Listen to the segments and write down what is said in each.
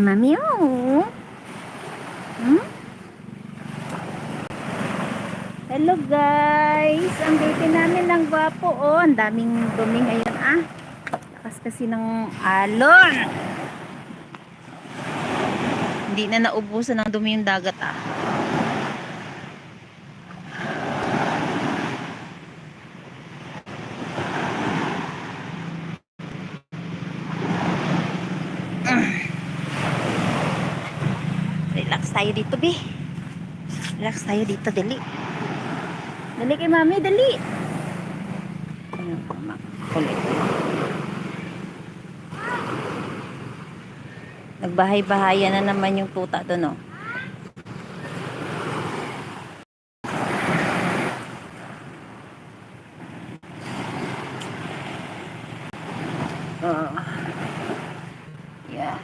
Mami, oh. Hmm? Hello guys! Ang baby namin ng gwapo oh. Ang daming dumi ngayon ah. Lakas kasi ng alon. Hindi na naubusan ng dumi yung dagat ah. Relax tayo dito, be. Relax tayo dito, dali. Dali kay mami, dali. Ayun. Kulit. Nagbahay-bahaya na naman yung tuta doon. Oh. Yeah.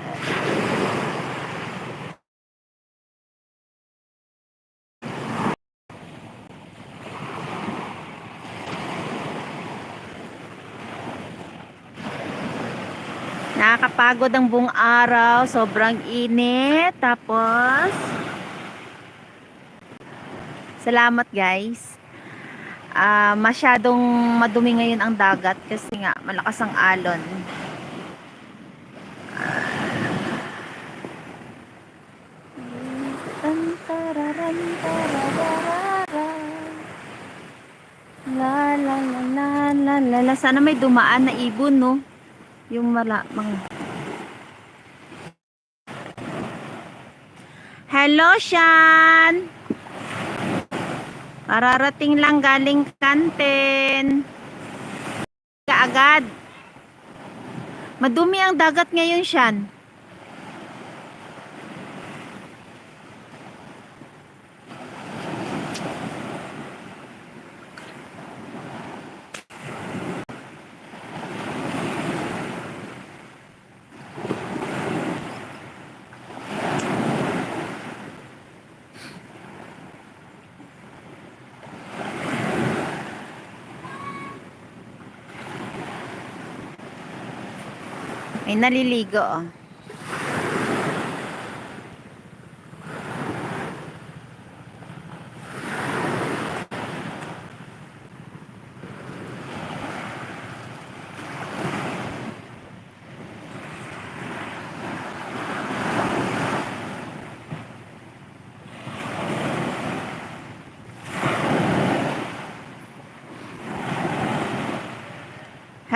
Nakakapagod ang buong araw. Sobrang init. Tapos, salamat guys. Ah, masyadong madumi ngayon ang dagat kasi nga malakas ang alon. La la la la la la la. Sana may dumaan na ibon, no? Yung mala, mga... Hello, Shan! Mararating lang galing kantin. Kaagad. Madumi ang dagat ngayon, Shan. May naliligo, oh.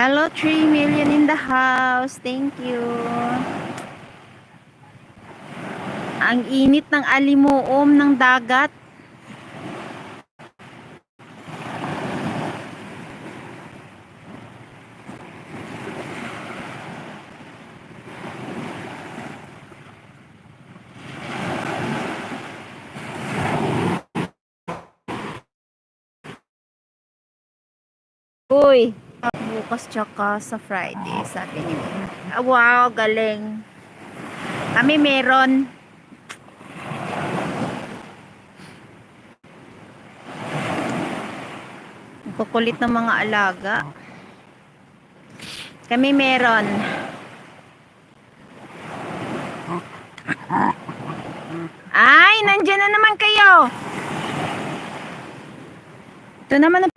Hello, 3 million in the house. Thank you. Ang init ng alimuom ng dagat. Uy, bukas tsaka sa Friday, sabi ni ah, Wow, galing. Kami meron. Kukulit ng mga alaga. Kami meron. Ay, nandyan na naman kayo. Ito naman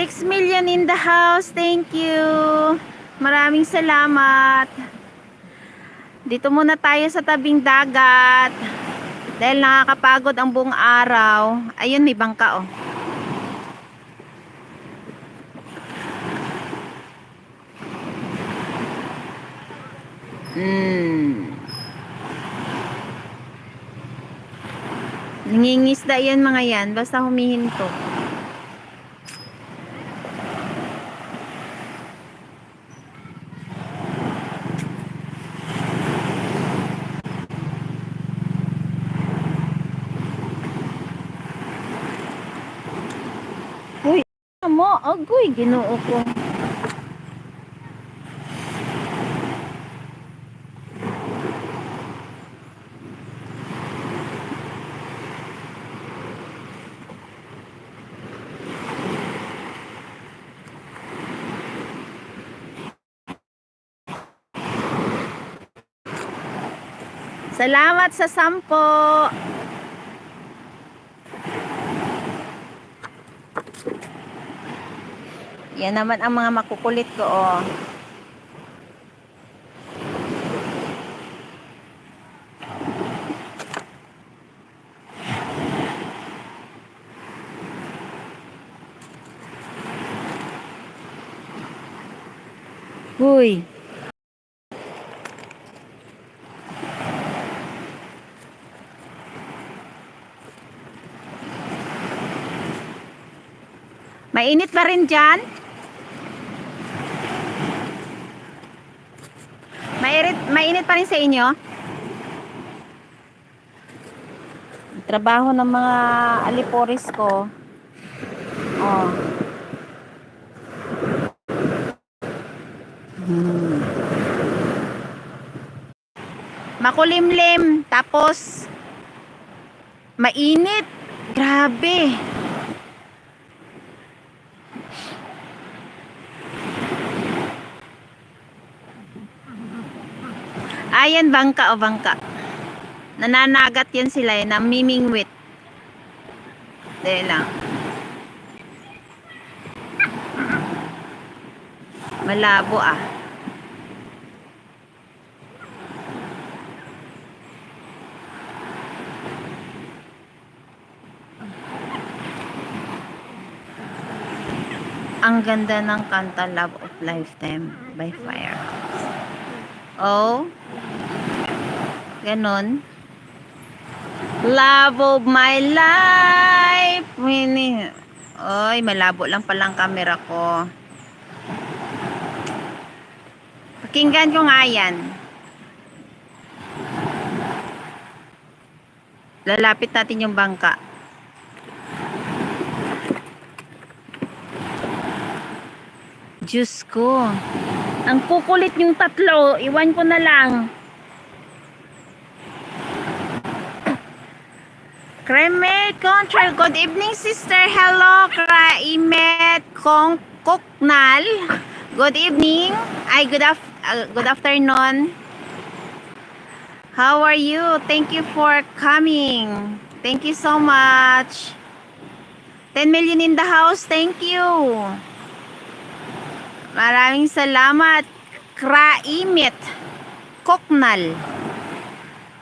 Six million in the house. Thank you. Maraming salamat. Dito muna tayo sa tabing dagat. Dahil nakakapagod ang buong araw. Ayun, may bangka oh. Mm. Nangingisda yan mga yan. Basta humihinto. Uy, ginoo ko. Salamat sa sampo. Yan naman ang mga makukulit ko, oh. Uy. Mainit pa rin dyan? Mainit, pa rin sa inyo? Trabaho ng mga aliporis ko. Oh. Hmm. Makulimlim, tapos mainit. Grabe. Ayan, bangka o bangka. Nananagat yan sila eh, namimingwit. Dahil lang. Malabo ah. Ang ganda ng kanta Love of Lifetime by Firehouse. Oh. Ganon. Love of my life. Mini. Oy, malabo lang palang camera ko. Pakinggan ko nga yan. Lalapit natin yung bangka. Diyos ko. Ang kukulit yung tatlo. Iwan ko na lang. Kremet Control. Good evening, sister. Hello, Kraimet Kong Koknal. Good evening. Ay, good, af uh, good afternoon. How are you? Thank you for coming. Thank you so much. 10 million in the house. Thank you. Maraming salamat. Kraimit. Koknal.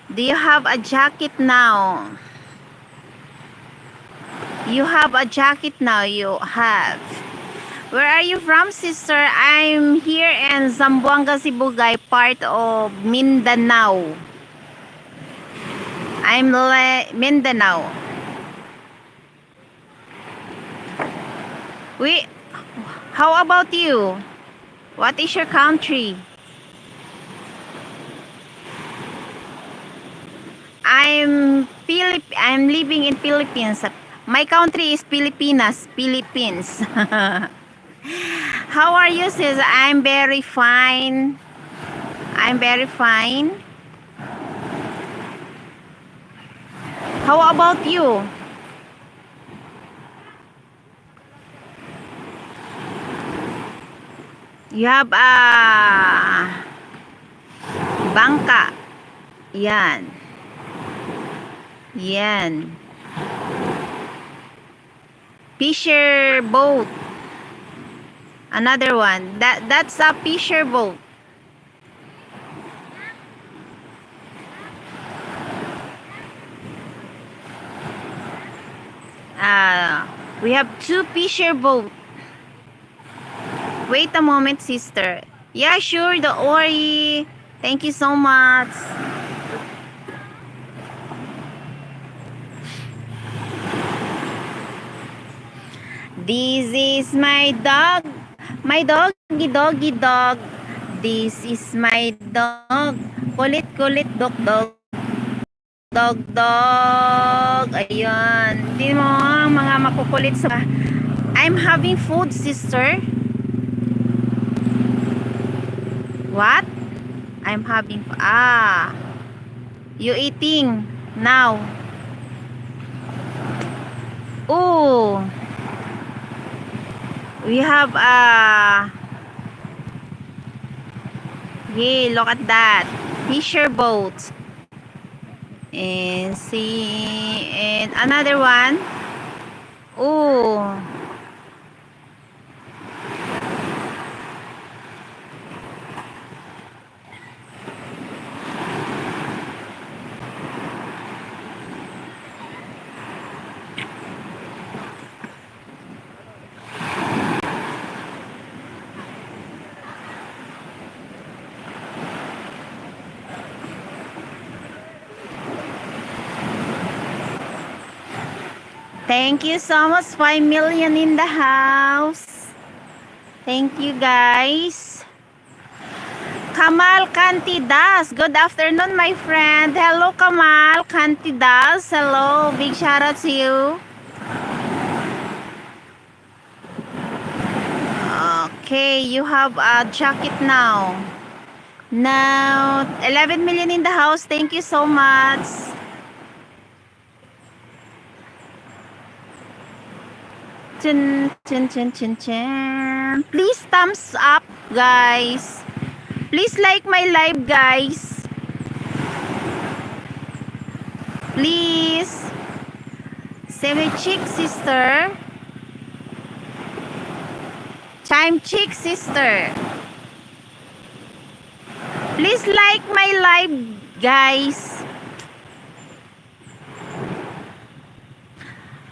Do you have a jacket now? You have a jacket now. You have. Where are you from, sister? I'm here in Zamboanga, Sibugay, part of Mindanao. I'm le- Mindanao. We How about you? What is your country? I'm Philip I'm living in Philippines. My country is Pilipinas, Philippines. How are you, sis? I'm very fine. I'm very fine. How about you? You have a bangka. Yan. Yan. Fisher boat. Another one. That that's a fisher boat. Ah, we have two fisher boat. Wait a moment, sister. Yeah, sure, don't worry. Thank you so much. This is my dog. My doggy doggy dog. This is my dog. Kulit kulit dog dog. Dog dog. Ayan. Hindi mo ang mga makukulit sa... I'm having food, sister. What? I'm having... Ah. You eating now. Oh. We have a... Hey, look at that. Fisher boat. And see, and another one. Oh. Thank you so much. 5 million in the house. Thank you guys. Kamal Cantidas. Good afternoon, my friend. Hello, Kamal Cantidas. Hello. Big shout out to you. Okay, you have a jacket now. Now, 11 million in the house. Thank you so much. Chin, chin, chin, chin, chin. Please thumbs up, guys. Please like my live, guys. Please. Semi chick sister. Time chick sister. Please like my live, guys.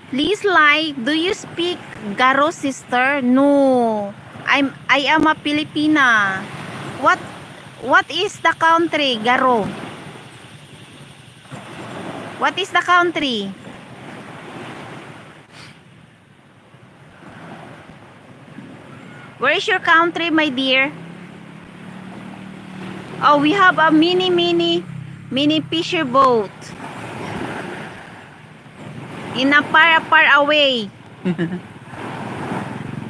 Please like, do you speak Garo sister? No. I'm I am a Filipina. What what is the country, Garo? What is the country? Where is your country, my dear? Oh, we have a mini mini mini fisher boat in a far far away.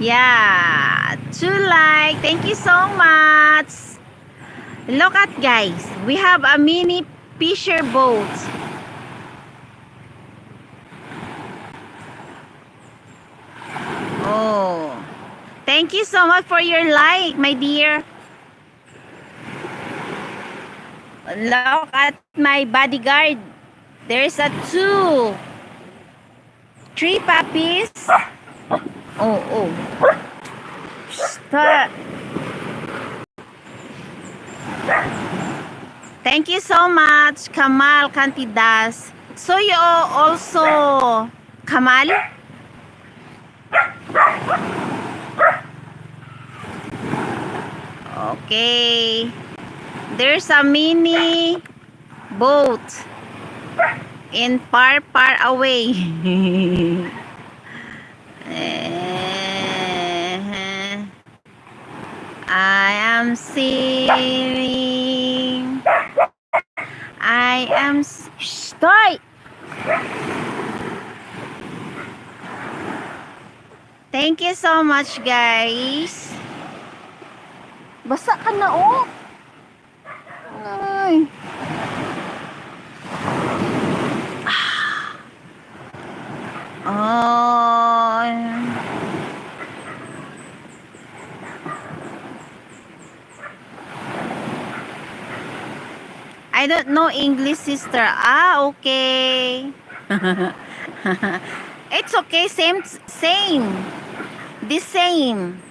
yeah, to like. Thank you so much. Look at guys, we have a mini fisher boat. Oh, thank you so much for your like, my dear. Look at my bodyguard. There's a two. Three puppies. Oh, oh. Stop. Thank you so much, Kamal Cantidas. So you also Kamal? Okay. There's a mini boat in far far away. Eh, I am sailing. I am Stoy! Thank you so much, guys. Basa ka na, oh. Ay. I don't know English, sister. Ah, okay. it's okay, same, same. The same.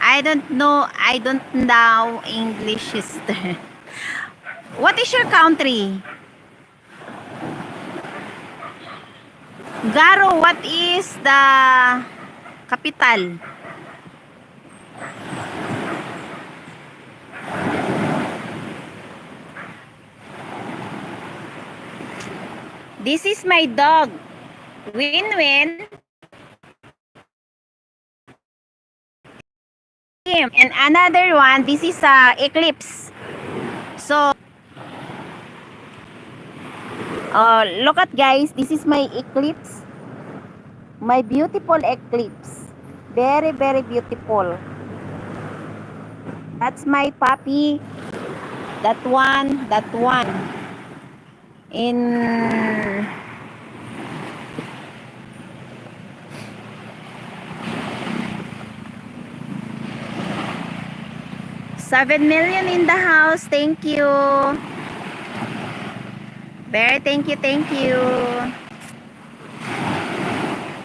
I don't know, I don't know English, sister. What is your country? Garo, what is the capital? This is my dog. Win-win. And another one, this is a eclipse. So, uh, look at guys, this is my eclipse. My beautiful eclipse. Very, very beautiful. That's my puppy. That one, that one. In Seven million in the house. Thank you. Very thank you, thank you.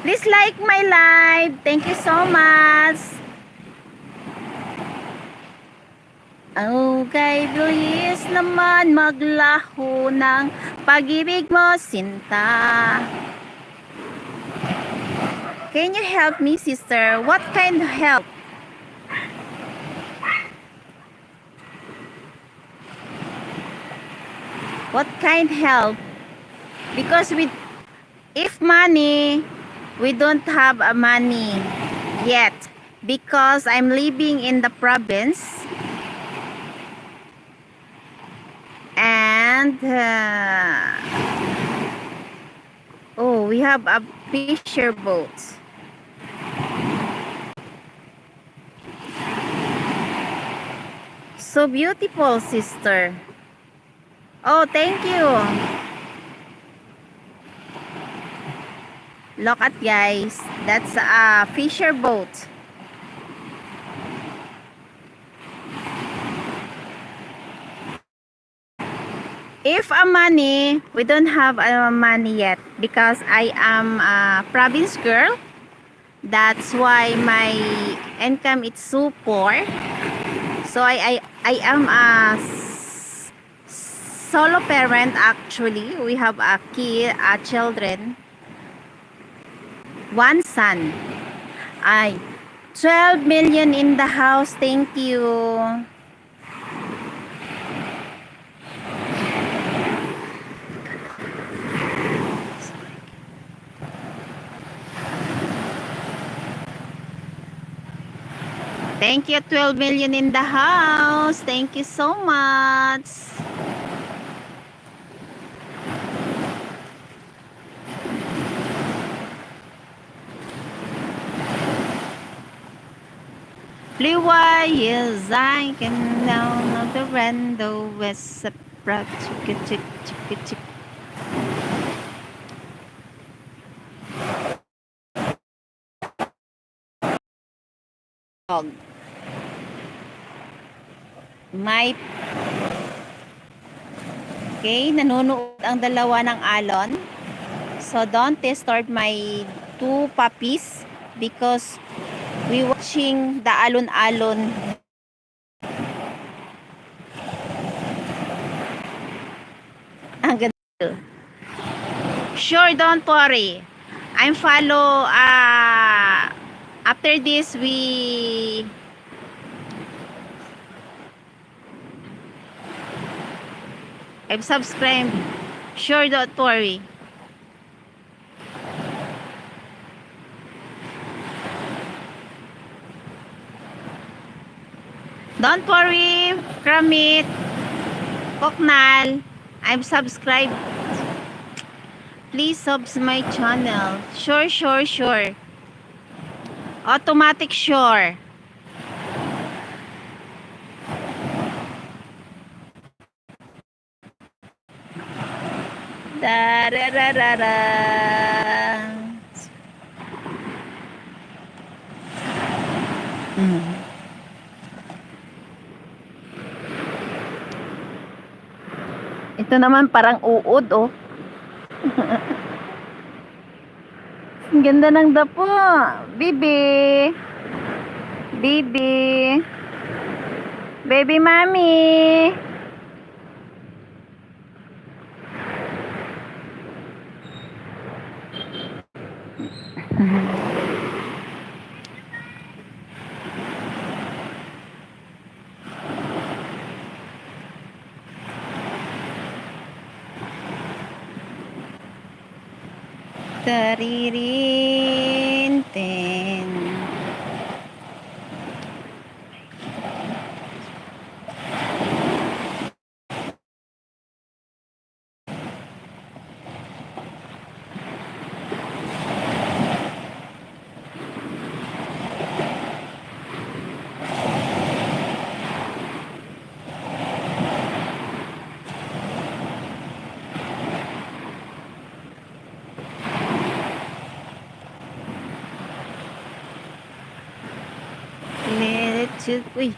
Please like my live. Thank you so much. Oh, kay bilis naman maglaho ng pag-ibig mo, Sinta. Can you help me, sister? What kind of help? What kind help? Because with if money, we don't have a money yet because I'm living in the province and uh, oh we have a fisher boat. So beautiful sister. Oh thank you. Look at guys. That's a fisher boat if a money we don't have a money yet because i am a province girl. That's why my income is so poor. So i i, I am a solo parent actually. We have a kid a children one son. I 12 million in the house. Thank you Thank you, 12 million in the house. Thank you so much. Blue I can down on the rando with a brat chicka chick chicka chick. Dog. May Okay, nanonood ang dalawa ng alon. So don't disturb my two puppies because we watching the alon-alon. Ang ganda. Sure, don't worry. I'm follow uh, after this we I've subscribed. Sure, don't worry. Don't worry, Kramit, Koknal. I'm subscribed. Please subs my channel. Sure, sure, sure. Automatic sure. Da. Mm. Ito naman parang uod oh. Ang ganda ng dapo. Bibi. Bibi. Baby mommy. hariri Let's uy.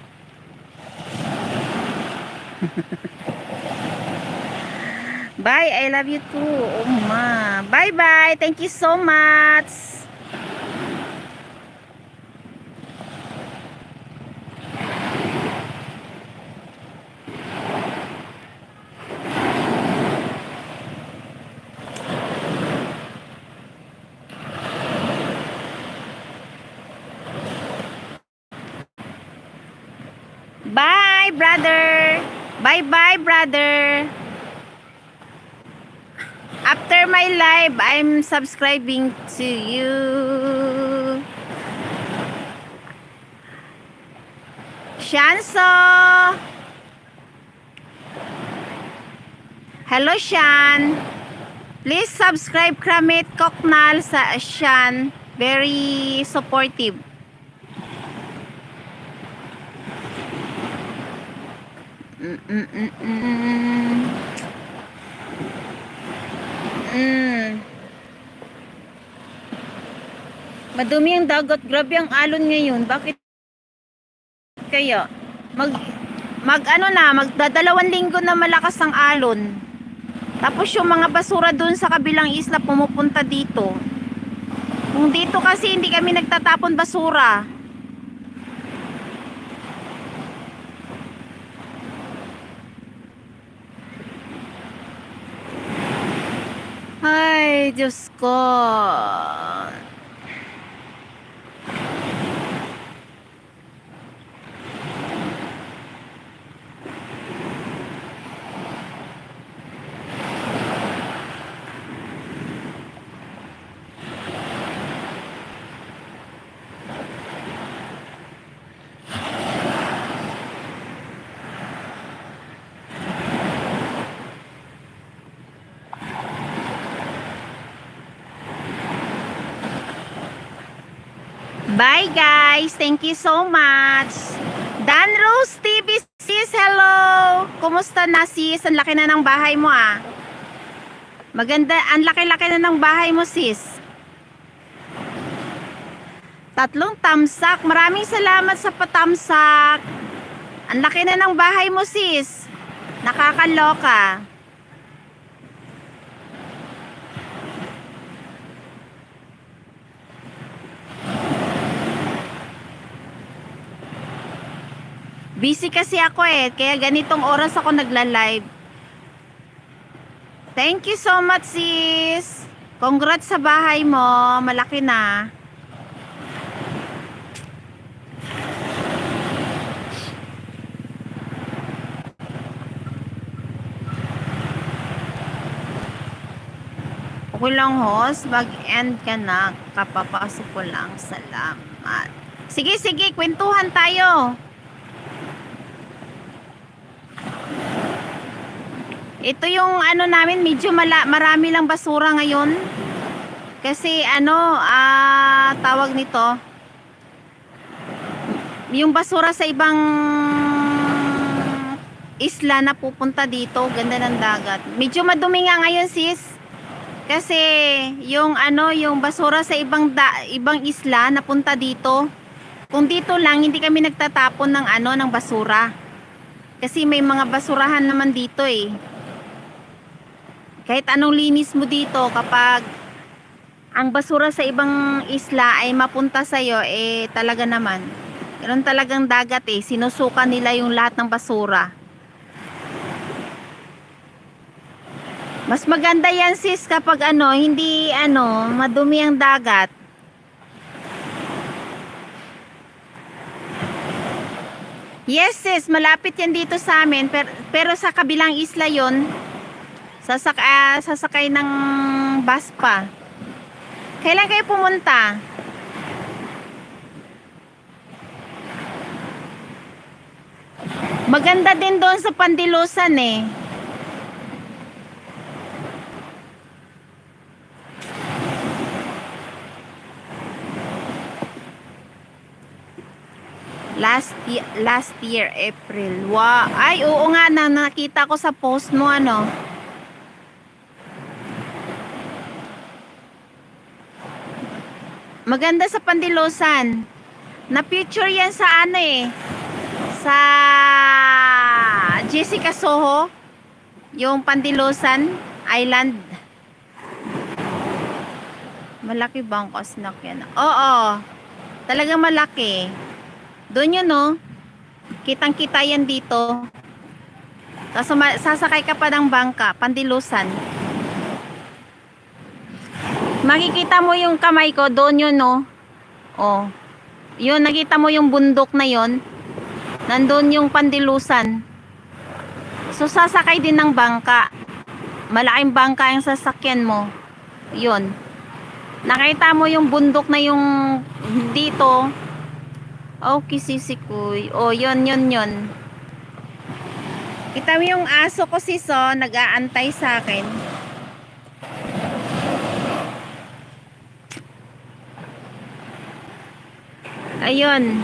Bye, I love you too. Oh ma. Bye bye. Thank you so much. Bye, brother. Bye bye, brother. After my live, I'm subscribing to you. Shanso. Hello, Shan. Please subscribe Kramit Koknal sa Shan. Very supportive. Mm, mm, mm, mm. Madumi ang dagat. Grabe ang alon ngayon. Bakit kaya? Mag mag ano na, magdadalawang linggo na malakas ang alon. Tapos yung mga basura doon sa kabilang isla pumupunta dito. Kung dito kasi hindi kami nagtatapon basura. Ay, Diyos ko. Bye guys. Thank you so much. Dan Rose TV sis, hello. Kumusta na sis? Ang laki na ng bahay mo ah. Maganda, ang laki-laki na ng bahay mo sis. Tatlong tamsak. Maraming salamat sa patamsak. Ang laki na ng bahay mo sis. Nakakaloka. Busy kasi ako eh, kaya ganitong oras ako nagla-live. Thank you so much sis. Congrats sa bahay mo, malaki na. Okay lang host, mag-end ka na. Kapapasok ko lang. Salamat. Sige, sige, kwentuhan tayo. Ito yung ano namin, medyo mala, marami lang basura ngayon. Kasi ano, ah, tawag nito, yung basura sa ibang isla na pupunta dito, ganda ng dagat. Medyo madumi nga ngayon sis. Kasi yung ano, yung basura sa ibang da, ibang isla napunta dito. Kung dito lang hindi kami nagtatapon ng ano ng basura. Kasi may mga basurahan naman dito eh kahit anong linis mo dito kapag ang basura sa ibang isla ay mapunta sa iyo eh talaga naman. Ganoon talagang dagat eh. Sinusuka nila yung lahat ng basura. Mas maganda yan sis kapag ano hindi ano madumi ang dagat. Yes sis, malapit yan dito sa amin pero, pero sa kabilang isla yon Sasak ah, sasakay ng bus pa. Kailan kayo pumunta? Maganda din doon sa Pandilusan eh. Last year, last year April. Wow. Ay, oo nga na nakita ko sa post mo ano. Maganda sa Pandilosan. Na-picture yan sa ano eh. Sa Jessica Soho. Yung Pandilosan Island. Malaki ba ang kasnak yan? Oo. Talagang malaki. Doon yun, no? Kitang-kita yan dito. Tapos sasakay ka pa ng bangka, Pandilusan. Makikita mo yung kamay ko, doon yun, no? Oh. Yun, nakita mo yung bundok na yon. Nandun yung Pandilusan. So, sasakay din ng bangka. Malaking bangka yung sasakyan mo. Yun. Nakita mo yung bundok na yung dito. Oh, kisisikoy. Oh, yun, yun, yun. Kita mo yung aso ko si So, nag-aantay sa akin. Ayun.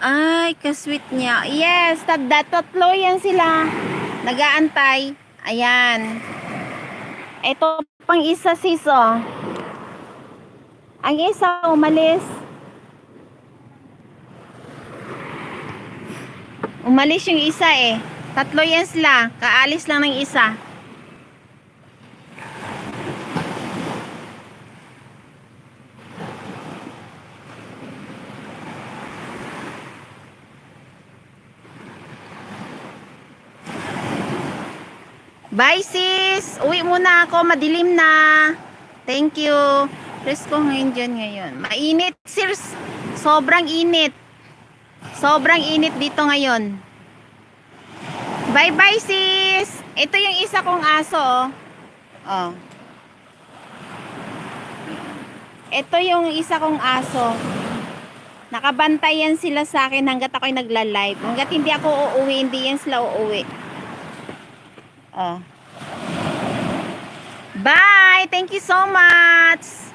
Ay, kasweet niya. Yes, tat tatlo yan sila. Nagaantay. Ayan. Ito pang isa sis, oh. Ang isa umalis. Umalis yung isa eh. Tatlo yan sila. Kaalis lang ng isa. Bye sis! Uwi muna ako, madilim na. Thank you. Presko ngayon dyan ngayon. Mainit sis. Sobrang init. Sobrang init dito ngayon. Bye bye sis! Ito yung isa kong aso oh. Oh. Ito yung isa kong aso. Nakabantayan sila sa akin hanggat ako'y nagla-live. Hanggat hindi ako uuwi, hindi yan sila uuwi. Oh. Bye! Thank you so much!